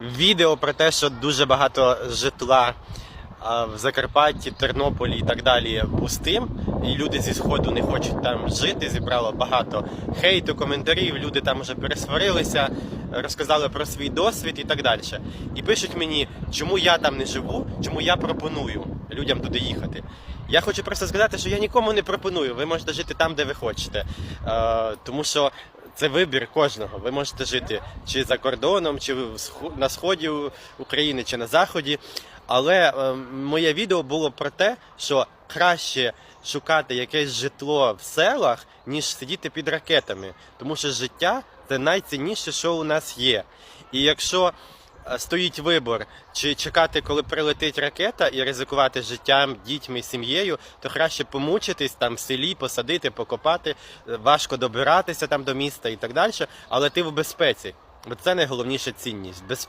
Відео про те, що дуже багато житла в Закарпатті, Тернополі і так далі пустим, і люди зі сходу не хочуть там жити. Зібрало багато хейту, коментарів. Люди там вже пересварилися, розказали про свій досвід і так далі. І пишуть мені, чому я там не живу, чому я пропоную людям туди їхати. Я хочу просто сказати, що я нікому не пропоную. Ви можете жити там, де ви хочете. Е, тому що це вибір кожного. Ви можете жити чи за кордоном, чи на сході України, чи на заході. Але е, моє відео було про те, що краще шукати якесь житло в селах, ніж сидіти під ракетами. Тому що життя це найцінніше, що у нас є. І якщо стоїть вибор, чи чекати, коли прилетить ракета, і ризикувати життям, дітьми, сім'єю, то краще помучитись там в селі, посадити, покопати, е, важко добиратися там до міста і так далі, але ти в безпеці. Бо це найголовніша цінність.